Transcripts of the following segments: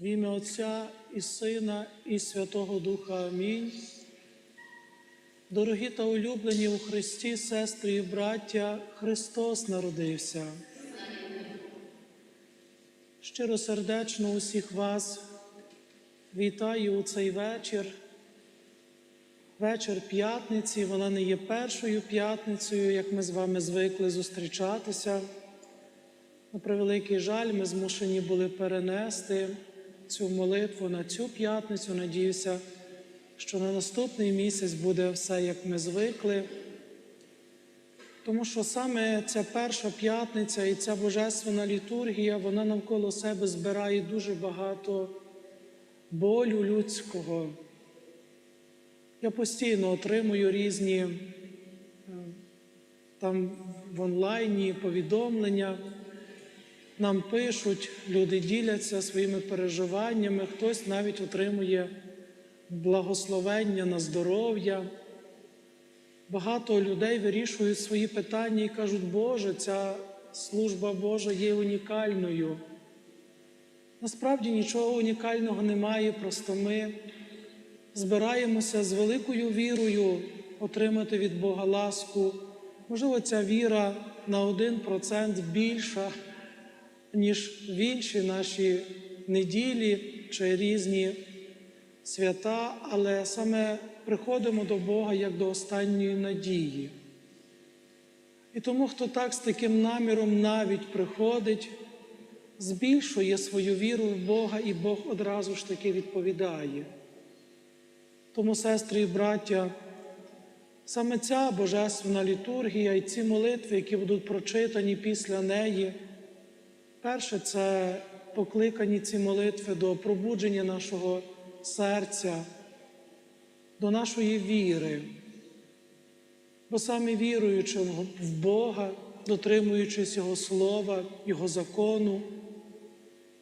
В ім'я Отця і Сина, і Святого Духа. Амінь. Дорогі та улюблені у Христі, сестри і браття, Христос народився. Щиросердечно усіх вас вітаю у цей вечір. Вечір п'ятниці, вона не є першою п'ятницею, як ми з вами звикли зустрічатися. На превеликий жаль, ми змушені були перенести цю молитву на цю п'ятницю. Надіюся, що на наступний місяць буде все, як ми звикли. Тому що саме ця перша п'ятниця і ця божественна літургія, вона навколо себе збирає дуже багато болю людського. Я постійно отримую різні е, там в онлайні повідомлення. Нам пишуть, люди діляться своїми переживаннями, хтось навіть отримує благословення на здоров'я. Багато людей вирішують свої питання і кажуть, Боже, ця служба Божа є унікальною. Насправді нічого унікального немає, просто ми збираємося з великою вірою отримати від Бога ласку. Можливо, ця віра на один процент більша, ніж в інші наші неділі чи різні свята, але саме приходимо до Бога як до останньої надії. І тому, хто так з таким наміром навіть приходить, збільшує свою віру в Бога, і Бог одразу ж таки відповідає. Тому, сестри і браття, саме ця божественна літургія і ці молитви, які будуть прочитані після неї, перше це покликані ці молитви до пробудження нашого серця, до нашої віри. Бо саме віруючи в Бога, дотримуючись Його слова, Його закону,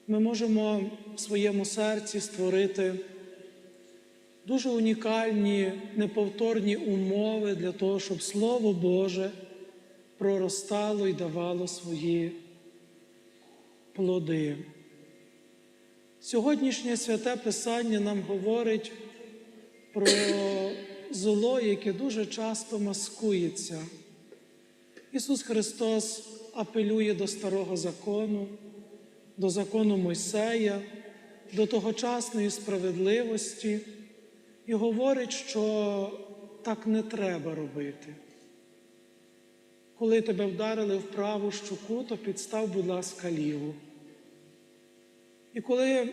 ми можемо в своєму серці створити дуже унікальні, неповторні умови для того, щоб Слово Боже проростало і давало свої плоди. Сьогоднішнє святе Писання нам говорить про зло, яке дуже часто маскується. Ісус Христос апелює до старого закону, до закону Мойсея, до тогочасної справедливості і говорить, що так не треба робити. Коли тебе вдарили в праву щуку, то підстав, будь ласка, ліву. І коли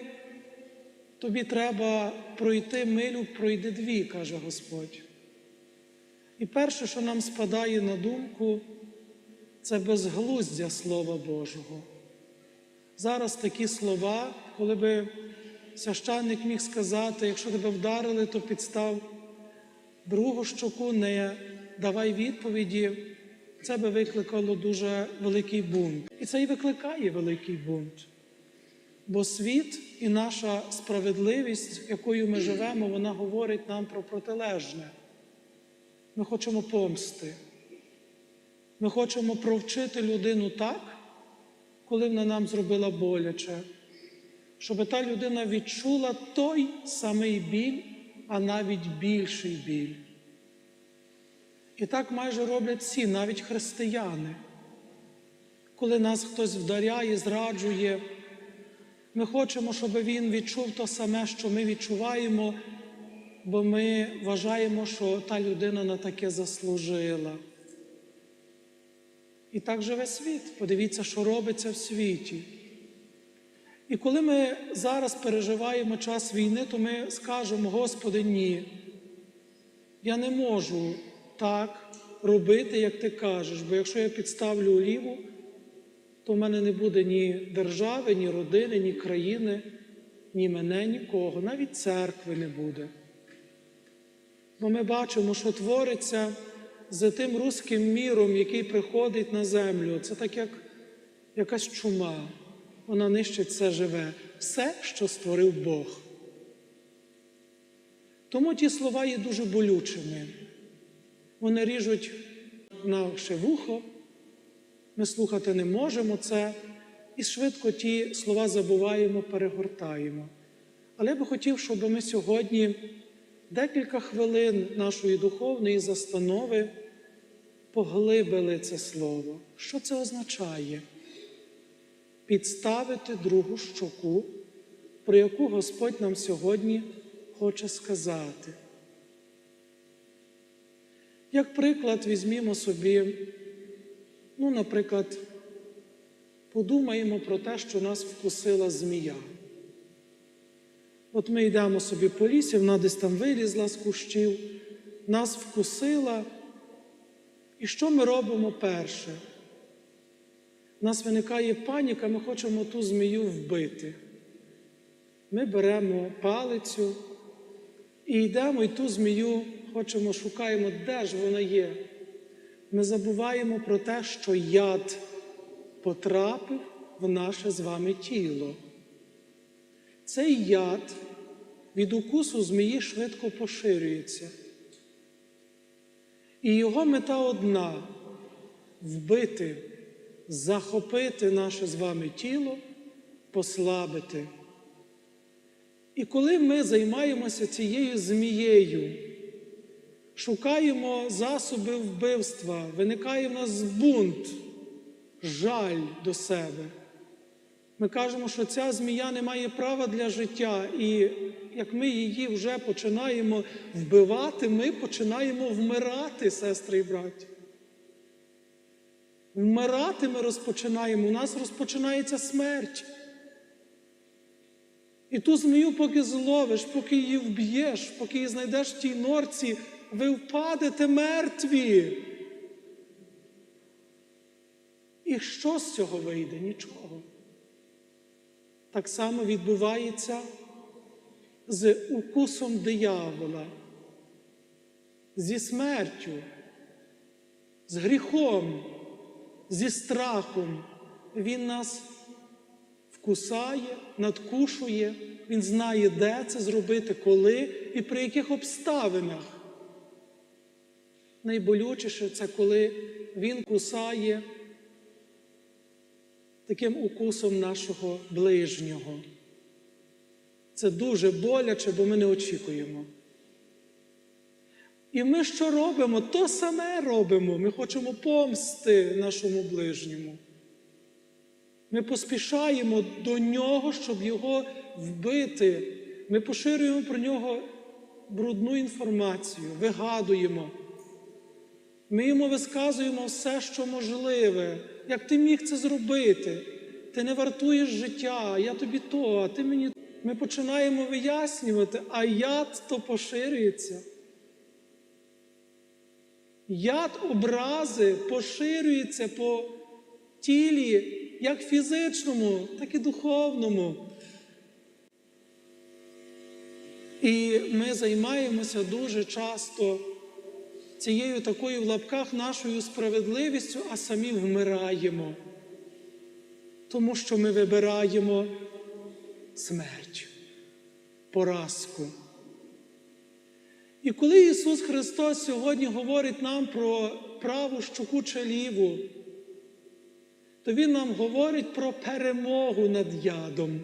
тобі треба пройти милю, пройди дві, каже Господь. І перше, що нам спадає на думку, це безглуздя Слова Божого. Зараз такі слова, коли би священник міг сказати, якщо тебе вдарили, то підстав другу щоку, не давай відповіді, це би викликало дуже великий бунт. І це і викликає великий бунт. Бо світ і наша справедливість, якою ми живемо, вона говорить нам про протилежне. Ми хочемо помсти. Ми хочемо провчити людину так, коли вона нам зробила боляче, щоб та людина відчула той самий біль, а навіть більший біль. І так майже роблять всі, навіть християни. Коли нас хтось вдаряє, зраджує, ми хочемо, щоб він відчув те саме, що ми відчуваємо, бо ми вважаємо, що та людина на таке заслужила. І так живе світ. Подивіться, що робиться в світі. І коли ми зараз переживаємо час війни, то ми скажемо, Господи, ні, я не можу так робити, як ти кажеш, бо якщо я підставлю оліву, то в мене не буде ні держави, ні родини, ні країни, ні мене, нікого, навіть церкви не буде. Бо ми бачимо, що твориться за тим руським міром, який приходить на землю. Це так, як якась чума. Вона нищить все живе, все, що створив Бог. Тому ті слова є дуже болючими. Вони ріжуть наше вухо, ми слухати не можемо це, і швидко ті слова забуваємо, перегортаємо. Але я би хотів, щоб ми сьогодні декілька хвилин нашої духовної застанови поглибили це слово. Що це означає? Підставити другу щоку, про яку Господь нам сьогодні хоче сказати. Як приклад, візьмімо собі, ну, наприклад, подумаємо про те, що нас вкусила змія. От ми йдемо собі по лісі, вона десь там вилізла з кущів, нас вкусила. І що ми робимо перше? У нас виникає паніка, ми хочемо ту змію вбити. Ми беремо палицю і йдемо, і ту змію хочемо, шукаємо, де ж вона є. Ми забуваємо про те, що яд потрапив в наше з вами тіло. Цей яд від укусу змії швидко поширюється. І його мета одна вбити, захопити наше з вами тіло, послабити. І коли ми займаємося цією змією, шукаємо засоби вбивства, виникає в нас бунт, жаль до себе. Ми кажемо, що ця змія не має права для життя, і як ми її вже починаємо вбивати, ми починаємо вмирати, сестри і браті. Вмирати ми розпочинаємо, у нас розпочинається смерть. І ту змію, поки зловиш, поки її вб'єш, поки її знайдеш в тій норці, ви впадете мертві. І що з цього вийде? Нічого. Так само відбувається з укусом диявола, зі смертю, з гріхом, зі страхом. Він нас вкусає, надкушує, він знає, де це зробити, коли і при яких обставинах. Найболючіше це коли він кусає таким укусом нашого ближнього. Це дуже боляче, бо ми не очікуємо. І ми що робимо? То саме робимо. Ми хочемо помсти нашому ближньому. Ми поспішаємо до нього, щоб його вбити. Ми поширюємо про нього брудну інформацію, вигадуємо. Ми йому висказуємо все, що можливе. Як ти міг це зробити? Ти не вартуєш життя, я тобі то, а ти мені. Ми починаємо вияснювати, а яд то поширюється. Яд образи поширюється по тілі, як фізичному, так і духовному. І ми займаємося дуже часто цією такою в лапках нашою справедливістю, а самі вмираємо, тому що ми вибираємо смерть, поразку. І коли Ісус Христос сьогодні говорить нам про праву щоку чи ліву, то Він нам говорить про перемогу над ядом.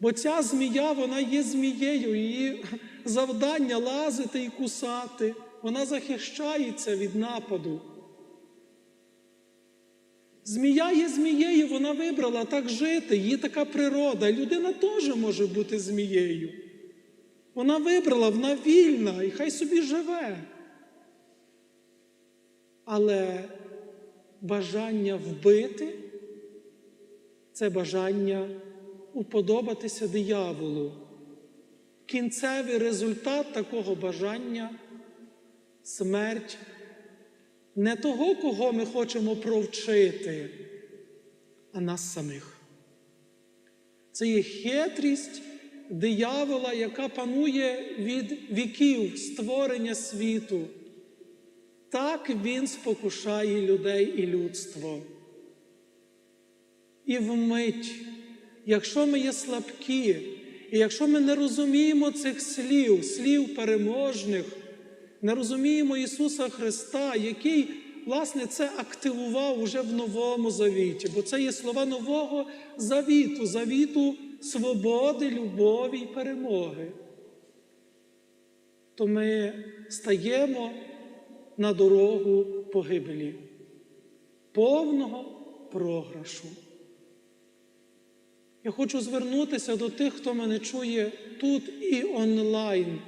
Бо ця змія, вона є змією, її завдання лазити і кусати, вона захищається від нападу. Змія є змією, вона вибрала так жити, її така природа. Людина теж може бути змією. Вона вибрала, вона вільна і хай собі живе. Але бажання вбити це бажання уподобатися дияволу. Кінцевий результат такого бажання смерть не того, кого ми хочемо провчити, а нас самих. Це є хитрість диявола, яка панує від віків створення світу. Так він спокушає людей і людство. І вмить, якщо ми є слабкі, і якщо ми не розуміємо цих слів, слів переможних, не розуміємо Ісуса Христа, який власне, це активував уже в новому завіті, бо це є слова нового завіту, завіту свободи, любові і перемоги. То ми стаємо на дорогу погибелі, повного програшу. Я хочу звернутися до тих, хто мене чує тут і онлайн,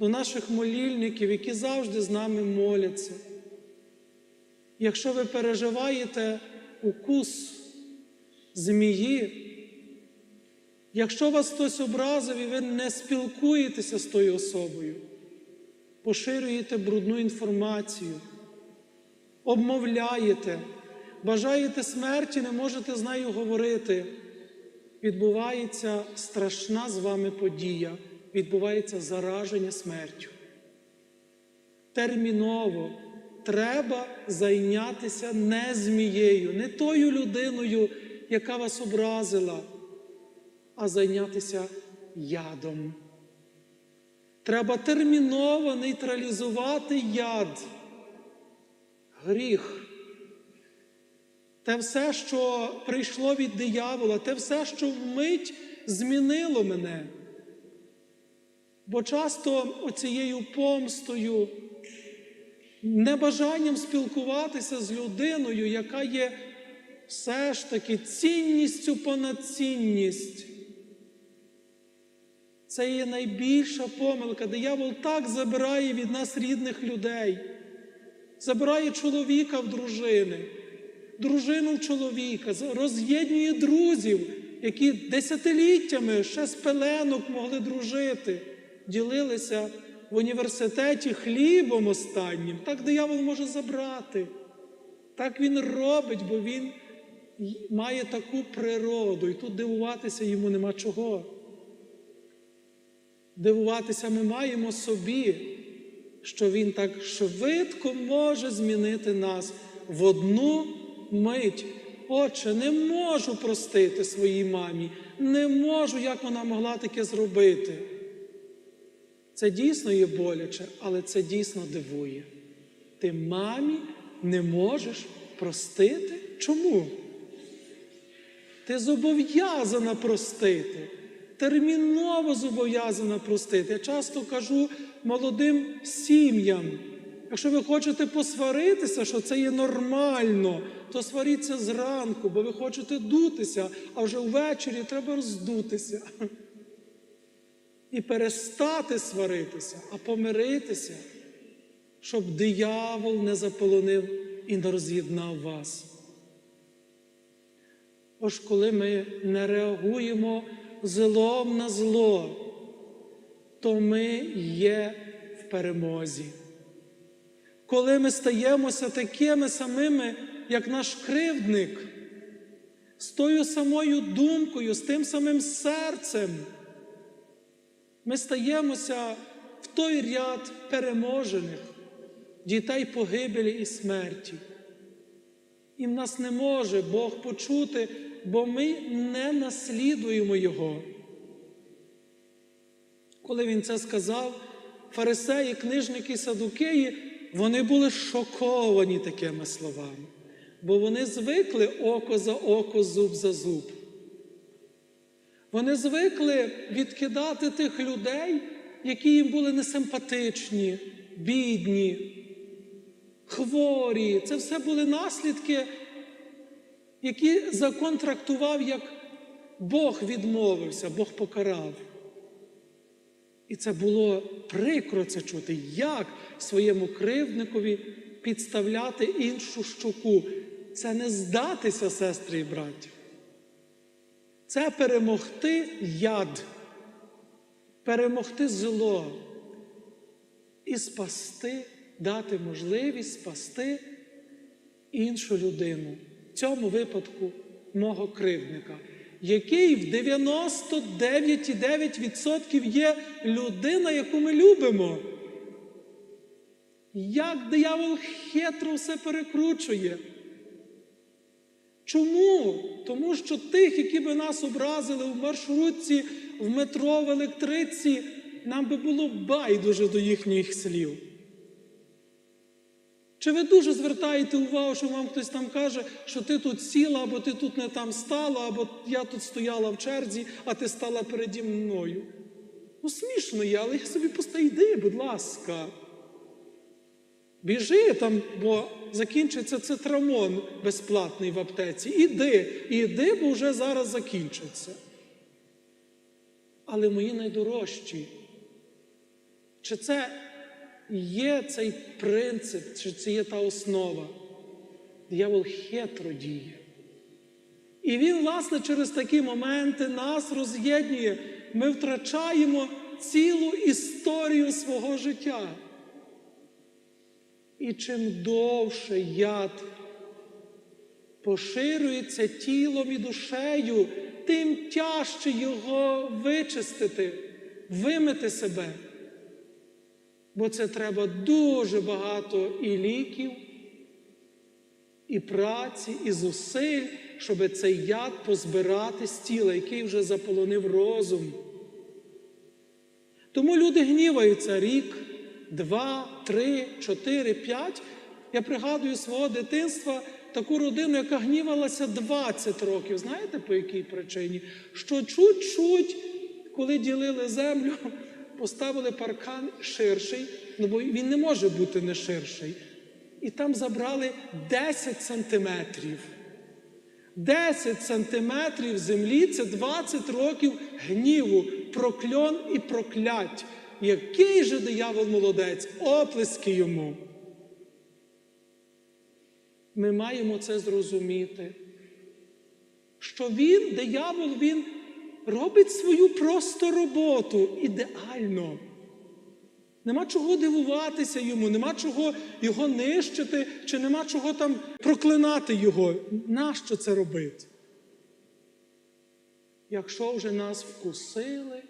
до наших молільників, які завжди з нами моляться. Якщо ви переживаєте укус змії, якщо вас хтось образив і ви не спілкуєтеся з тою особою, поширюєте брудну інформацію, обмовляєте, бажаєте смерті, не можете з нею говорити, відбувається страшна з вами подія, відбувається зараження смертю. Терміново треба зайнятися не змією, не тою людиною, яка вас образила, а зайнятися ядом. Треба терміново нейтралізувати яд, гріх. Те все, що прийшло від диявола, те все, що вмить змінило мене. Бо часто оцією помстою, небажанням спілкуватися з людиною, яка є все ж таки цінністю понад цінність. Це є найбільша помилка. Диявол так забирає від нас рідних людей, забирає чоловіка в дружини, дружину чоловіка, роз'єднує друзів, які десятиліттями ще з пеленок могли дружити, ділилися в університеті хлібом останнім. Так диявол може забрати. Так він робить, бо він має таку природу, і тут дивуватися йому нема чого. Дивуватися ми маємо собі, що Він так швидко може змінити нас в одну мить. Отче, не можу простити своїй мамі, не можу, як вона могла таке зробити. Це дійсно є боляче, але це дійсно дивує. Ти мамі не можеш простити? Чому? Ти зобов'язана простити терміново зобов'язана простити. Я часто кажу молодим сім'ям, якщо ви хочете посваритися, що це є нормально, то сваріться зранку, бо ви хочете дутися, а вже ввечері треба роздутися. І перестати сваритися, а помиритися, щоб диявол не заполонив і не роз'єднав вас. Ось коли ми не реагуємо злом на зло, то ми є в перемозі. Коли ми стаємося такими самими, як наш кривдник, з тою самою думкою, з тим самим серцем, ми стаємося в той ряд переможених, дітей погибелі і смерті. І в нас не може Бог почути бо ми не наслідуємо Його. Коли він це сказав, фарисеї, книжники садукеї, вони були шоковані такими словами, бо вони звикли око за око, зуб за зуб. Вони звикли відкидати тих людей, які їм були несимпатичні, бідні, хворі. Це все були наслідки які закон трактував, як Бог відмовився, Бог покарав. І це було прикро це чути, як своєму кривдникові підставляти іншу щуку. Це не здатися, сестри і браті. Це перемогти яд, перемогти зло і спасти, дати можливість спасти іншу людину в цьому випадку мого кривдника, який в 99,9% є людина, яку ми любимо. Як диявол хитро все перекручує. Чому? Тому що тих, які би нас образили в маршрутці, в метро, в електриці, нам би було байдуже до їхніх слів. Чи ви дуже звертаєте увагу, що вам хтось там каже, що ти тут сіла, або ти тут не там стала, або я тут стояла в черзі, а ти стала переді мною? Ну, смішно є, але я собі постаю, йди, будь ласка. Біжи там, бо закінчиться цитрамон безплатний в аптеці. Іди, іди, бо вже зараз закінчиться. Але мої найдорожчі, чи це є цей принцип, чи це є та основа? Диявол хитро діє. І він, власне, через такі моменти нас роз'єднує. Ми втрачаємо цілу історію свого життя. І чим довше яд поширюється тілом і душею, тим тяжче його вичистити, вимити себе. Бо це треба дуже багато і ліків, і праці, і зусиль, щоб цей яд позбирати з тіла, який вже заполонив розум. Тому люди гніваються рік, два, три, чотири, п'ять. Я пригадую свого дитинства таку родину, яка гнівалася 20 років. Знаєте по якій причині? Що чуть-чуть, коли ділили землю, поставили паркан ширший, ну бо він не може бути не ширший. І там забрали 10 сантиметрів. 10 сантиметрів землі це 20 років гніву, прокльон і проклять. Який же диявол молодець, оплески йому. Ми маємо це зрозуміти, що він, диявол, він робить свою просто роботу ідеально. Нема чого дивуватися йому, нема чого його нищити, чи нема чого там проклинати його. Нащо це робити? Якщо вже нас вкусили,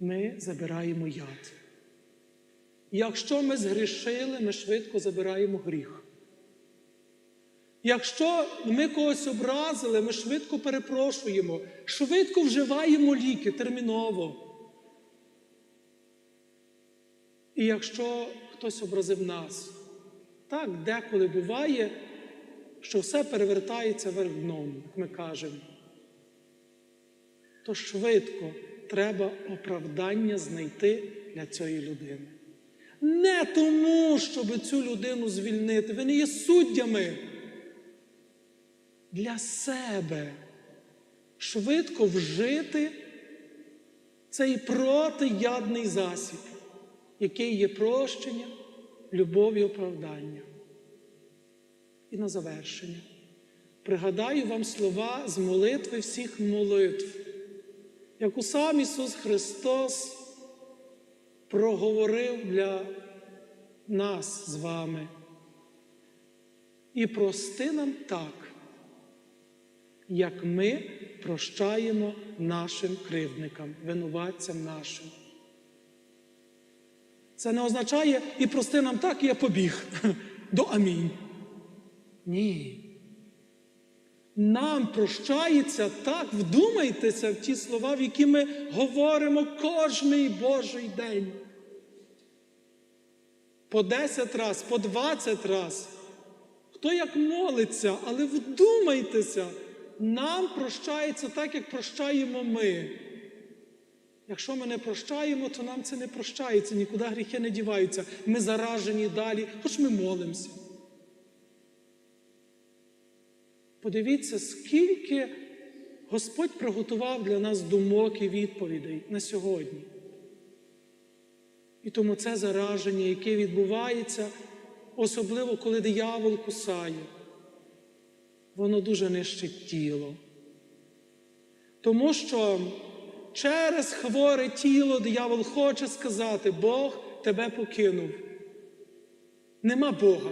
ми забираємо яд. Якщо ми згрішили, ми швидко забираємо гріх. Якщо ми когось образили, ми швидко перепрошуємо, швидко вживаємо ліки терміново. І якщо хтось образив нас, так деколи буває, що все перевертається вверх дном, як ми кажемо, то швидко треба оправдання знайти для цієї людини. Не тому, щоб цю людину звільнити. Ви не є суддями. Для себе швидко вжити цей протиядний засіб, який є прощення, любов і оправдання. І на завершення. Пригадаю вам слова з молитви всіх молитв, яку сам Ісус Христос проговорив для нас з вами. І прости нам так, як ми прощаємо нашим кривдникам, винуватцям нашим. Це не означає і прости нам так, і я побіг до амінь. Ні. Нам прощається так, вдумайтеся в ті слова, в які ми говоримо кожний Божий день. По 10 раз, по 20 раз. Хто як молиться, але вдумайтеся, нам прощається так, як прощаємо ми. Якщо ми не прощаємо, то нам це не прощається, нікуди гріхи не діваються. Ми заражені далі, хоч ми молимося. Подивіться, скільки Господь приготував для нас думок і відповідей на сьогодні. І тому це зараження, яке відбувається, особливо коли диявол кусає, воно дуже нищить тіло. Тому що через хворе тіло диявол хоче сказати, Бог тебе покинув. Нема Бога.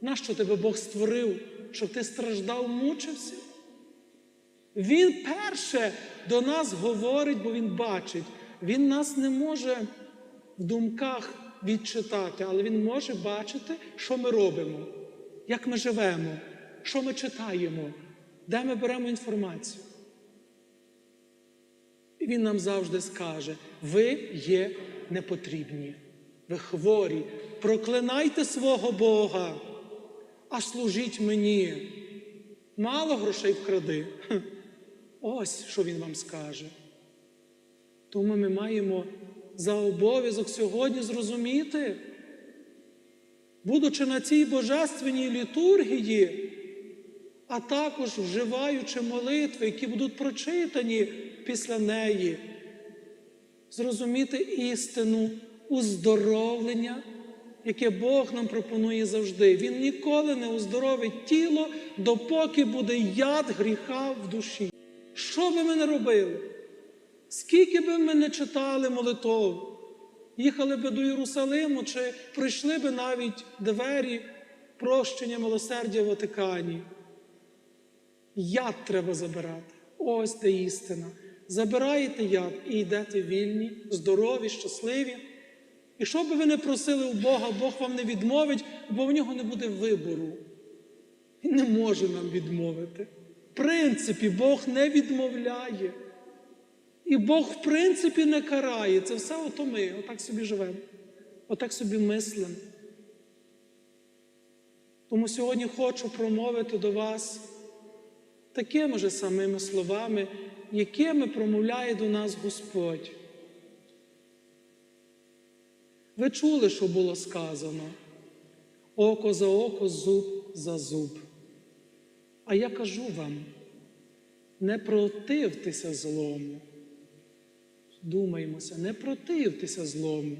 Нащо тебе Бог створив, щоб ти страждав, мучився? Він перше до нас говорить, бо Він бачить. Він нас не може в думках відчитати, але Він може бачити, що ми робимо, як ми живемо, що ми читаємо, де ми беремо інформацію. І Він нам завжди скаже: ви є непотрібні, ви хворі, проклинайте свого Бога, а служіть мені. Мало грошей вкради. Ось що він вам скаже. Тому ми маємо за обов'язок сьогодні зрозуміти, будучи на цій божественній літургії, а також вживаючи молитви, які будуть прочитані після неї, зрозуміти істину уздоровлення, яке Бог нам пропонує завжди. Він ніколи не уздоровить тіло, допоки буде яд гріха в душі. Що би ми не робили? Скільки би ми не читали молитов, їхали би до Єрусалиму, чи пройшли би навіть двері прощення милосердя в Ватикані. Яд треба забирати. Ось де істина. Забираєте яд і йдете вільні, здорові, щасливі. І що би ви не просили у Бога, Бог вам не відмовить, бо в нього не буде вибору. Він не може нам відмовити. В принципі, Бог не відмовляє. І Бог, в принципі, не карає. Це все ото ми, отак собі живемо, отак собі мислимо. Тому сьогодні хочу промовити до вас такими же самими словами, якими промовляє до нас Господь. Ви чули, що було сказано: око за око, зуб за зуб. А я кажу вам, не противтеся злому. Думаймося, не противтеся злому.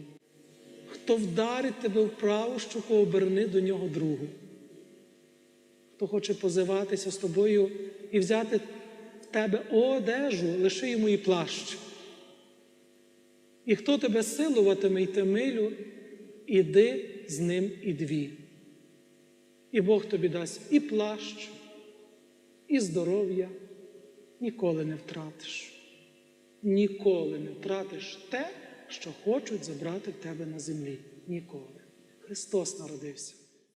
Хто вдарить тебе в праву щоку, оберни до нього другу. Хто хоче позиватися з тобою і взяти в тебе одежу, лиши йому і плащ. І хто тебе силуватиме йти милю, іди з ним і дві. І Бог тобі дасть і плащ, і здоров'я, ніколи не втратиш. Ніколи не втратиш те, що хочуть забрати в тебе на землі. Ніколи. Христос народився.